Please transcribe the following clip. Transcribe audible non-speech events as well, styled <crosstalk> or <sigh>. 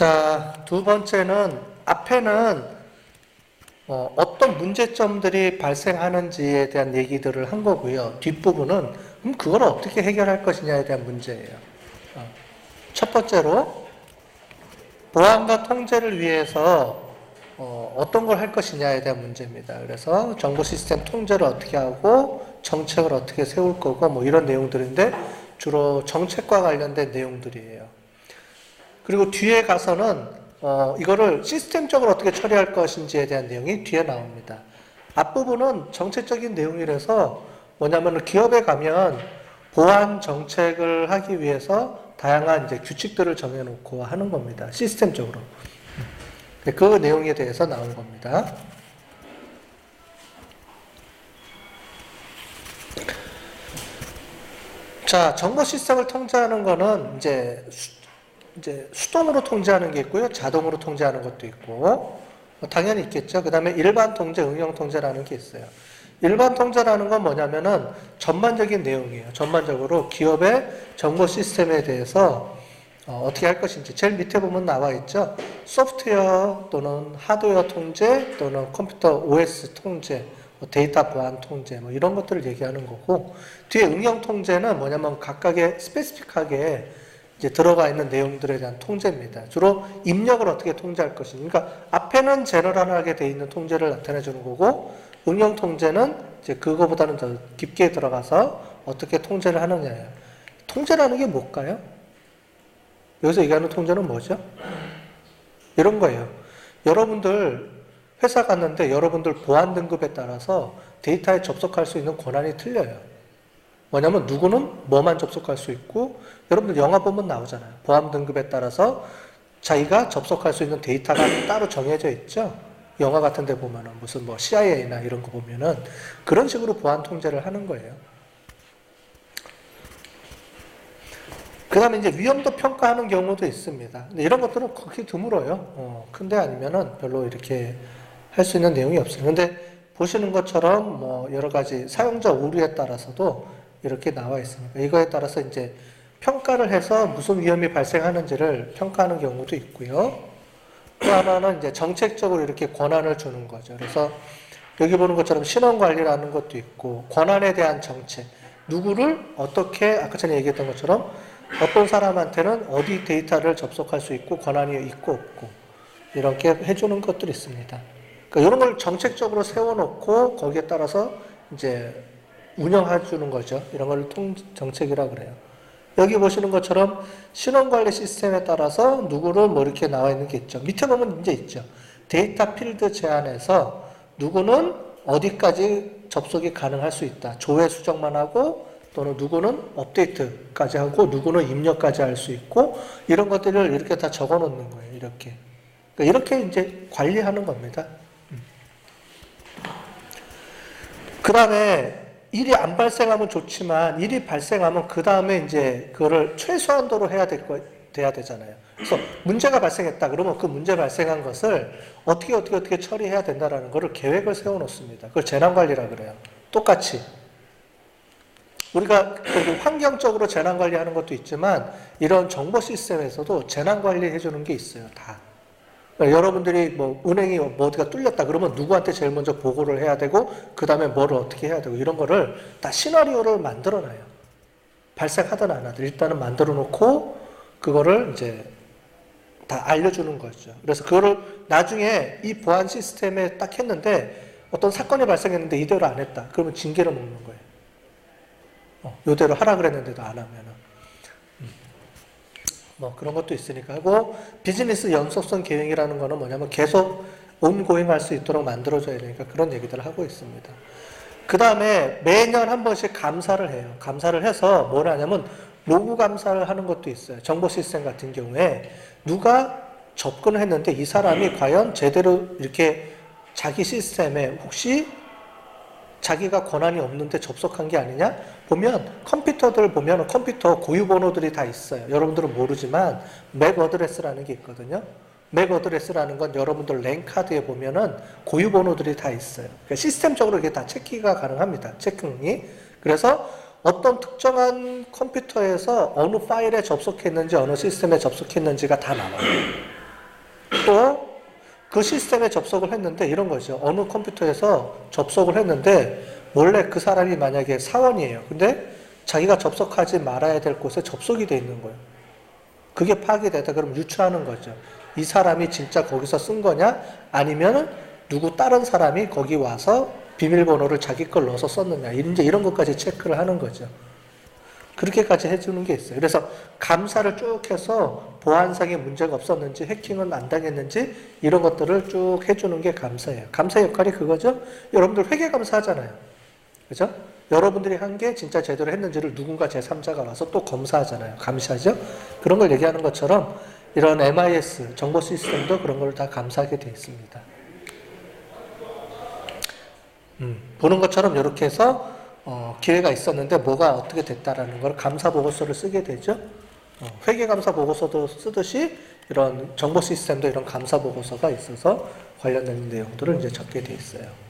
자, 두 번째는 앞에는 어, 어떤 문제점들이 발생하는지에 대한 얘기들을 한 거고요. 뒷부분은 그럼 그걸 어떻게 해결할 것이냐에 대한 문제예요. 어, 첫 번째로 보안과 통제를 위해서 어, 어떤 걸 할 것이냐에 대한 문제입니다. 그래서 정보 시스템 통제를 어떻게 하고 정책을 어떻게 세울 거고 뭐 이런 내용들인데 주로 정책과 관련된 내용들이에요. 그리고 뒤에 가서는 어, 이거를 시스템적으로 어떻게 처리할 것인지에 대한 내용이 뒤에 나옵니다. 앞부분은 정책적인 내용이라서 뭐냐면 기업에 가면 보안 정책을 하기 위해서 다양한 이제 규칙들을 정해놓고 하는 겁니다. 시스템적으로. 네, 그 내용에 대해서 나온 겁니다. 자, 정보 시스템을 통제하는 거는 이제 수, 이제 수동으로 통제하는 게 있고요. 자동으로 통제하는 것도 있고. 뭐 당연히 있겠죠. 그 다음에 일반 통제, 응용 통제라는 게 있어요. 일반 통제라는 건 뭐냐면은 전반적인 내용이에요. 전반적으로 기업의 정보 시스템에 대해서 어, 어떻게 할 것인지 제일 밑에 보면 나와 있죠. 소프트웨어 또는 하드웨어 통제 또는 컴퓨터 OS 통제, 뭐 데이터 보안 통제 뭐 이런 것들을 얘기하는 거고 뒤에 응용 통제는 뭐냐면 각각의 스페시픽하게 이제 들어가 있는 내용들에 대한 통제입니다. 주로 입력을 어떻게 통제할 것인지. 그러니까 앞에는 제너럴하게 돼 있는 통제를 나타내 주는 거고 응용 통제는 이제 그거보다는 더 깊게 들어가서 어떻게 통제를 하느냐예요. 통제라는 게 뭘까요? 여기서 얘기하는 통제는 뭐죠? 이런 거예요. 여러분들 회사 갔는데 여러분들 보안 등급에 따라서 데이터에 접속할 수 있는 권한이 틀려요. 뭐냐면 누구는 뭐만 접속할 수 있고 여러분들 영화 보면 나오잖아요. 보안 등급에 따라서 자기가 접속할 수 있는 데이터가 <clears throat> 따로 정해져 있죠. 영화 같은 데 보면은 무슨 뭐 CIA나 이런 거 보면은 그런 식으로 보안 통제를 하는 거예요. 그 다음에 이제 위험도 평가하는 경우도 있습니다. 근데 이런 것들은 그렇게 드물어요. 어, 큰데 아니면은 별로 이렇게 할 수 있는 내용이 없어요. 근데 보시는 것처럼 뭐 여러 가지 사용자 오류에 따라서도 이렇게 나와 있습니다. 이거에 따라서 이제 평가를 해서 무슨 위험이 발생하는지를 평가하는 경우도 있고요. 또 하나는 이제 정책적으로 이렇게 권한을 주는 거죠. 그래서 여기 보는 것처럼 신원 관리라는 것도 있고 권한에 대한 정책. 누구를 어떻게 아까 전에 얘기했던 것처럼 어떤 사람한테는 어디 데이터를 접속할 수 있고 권한이 있고 없고 이렇게 해주는 것들이 있습니다. 그러니까 이런 걸 정책적으로 세워놓고 거기에 따라서 이제 운영해 주는 거죠. 이런 걸 통 정책이라 그래요. 여기 보시는 것처럼 신원관리 시스템에 따라서 누구를 뭐 이렇게 나와 있는 게 있죠. 밑에 보면 이제 있죠. 데이터 필드 제한에서 누구는 어디까지 접속이 가능할 수 있다. 조회 수정만 하고 또는 누구는 업데이트까지 하고 누구는 입력까지 할 수 있고 이런 것들을 이렇게 다 적어 놓는 거예요. 이렇게. 그러니까 이렇게 이제 관리하는 겁니다. 그 다음에 일이 안 발생하면 좋지만 일이 발생하면 그 다음에 이제 그거를 최소한도로 해야 될 거, 돼야 되잖아요. 그래서 문제가 발생했다 그러면 그 문제 발생한 것을 어떻게 어떻게 어떻게 처리해야 된다라는 거를 계획을 세워 놓습니다. 그걸 재난관리라 그래요. 똑같이. 우리가 환경적으로 재난관리하는 것도 있지만 이런 정보 시스템에서도 재난관리 해주는 게 있어요. 다. 그러니까 여러분들이 뭐 은행이 뭐 어디가 뚫렸다 그러면 누구한테 제일 먼저 보고를 해야 되고 그 다음에 뭐를 어떻게 해야 되고 이런 거를 다 시나리오를 만들어 놔요. 발생하든 안 하든 일단은 만들어 놓고 그거를 이제 다 알려주는 거죠. 그래서 그거를 나중에 이 보안 시스템에 딱 했는데 어떤 사건이 발생했는데 이대로 안 했다. 그러면 징계를 먹는 거예요. 어, 요대로 하라 그랬는데도 안 하면은. 뭐 그런 것도 있으니까 하고 비즈니스 연속성 계획이라는 거는 뭐냐면 계속 온고잉 할 수 있도록 만들어줘야 되니까 그런 얘기들을 하고 있습니다. 그 다음에 매년 한 번씩 감사를 해요. 감사를 해서 뭘 하냐면 로그 감사를 하는 것도 있어요. 정보 시스템 같은 경우에 누가 접근을 했는데 이 사람이 과연 제대로 이렇게 자기 시스템에 혹시 자기가 권한이 없는데 접속한 게 아니냐? 보면 컴퓨터들 보면 컴퓨터 고유 번호들이 다 있어요. 여러분들은 모르지만 맥 어드레스라는 게 있거든요. 맥 어드레스라는 건 여러분들 랜카드에 보면은 고유 번호들이 다 있어요. 그러니까 시스템적으로 이게 다 체크가 가능합니다. 체크이. 그래서 어떤 특정한 컴퓨터에서 어느 파일에 접속했는지 어느 시스템에 접속했는지가 다 나와요. 또 그 시스템에 접속을 했는데 이런 거죠. 어느 컴퓨터에서 접속을 했는데 원래 그 사람이 만약에 사원이에요. 근데 자기가 접속하지 말아야 될 곳에 접속이 돼 있는 거예요. 그게 파괴되다 그럼 유추하는 거죠. 이 사람이 진짜 거기서 쓴 거냐? 아니면 누구 다른 사람이 거기 와서 비밀번호를 자기 걸 넣어서 썼느냐? 이제 이런 것까지 체크를 하는 거죠. 그렇게까지 해주는 게 있어요. 그래서 감사를 쭉 해서 보안상의 문제가 없었는지, 해킹은 안 당했는지, 이런 것들을 쭉 해주는 게 감사예요. 감사 역할이 그거죠? 여러분들 회계 감사하잖아요. 그죠? 여러분들이 한 게 진짜 제대로 했는지를 누군가 제3자가 와서 또 검사하잖아요. 감시하죠? 그런 걸 얘기하는 것처럼 이런 MIS, 정보 시스템도 그런 걸 다 감사하게 되어 있습니다. 음, 보는 것처럼 이렇게 해서 어, 기회가 있었는데 뭐가 어떻게 됐다라는 걸 감사 보고서를 쓰게 되죠. 어, 회계 감사 보고서도 쓰듯이 이런 정보 시스템도 이런 감사 보고서가 있어서 관련된 내용들을 이제 적게 돼 있어요.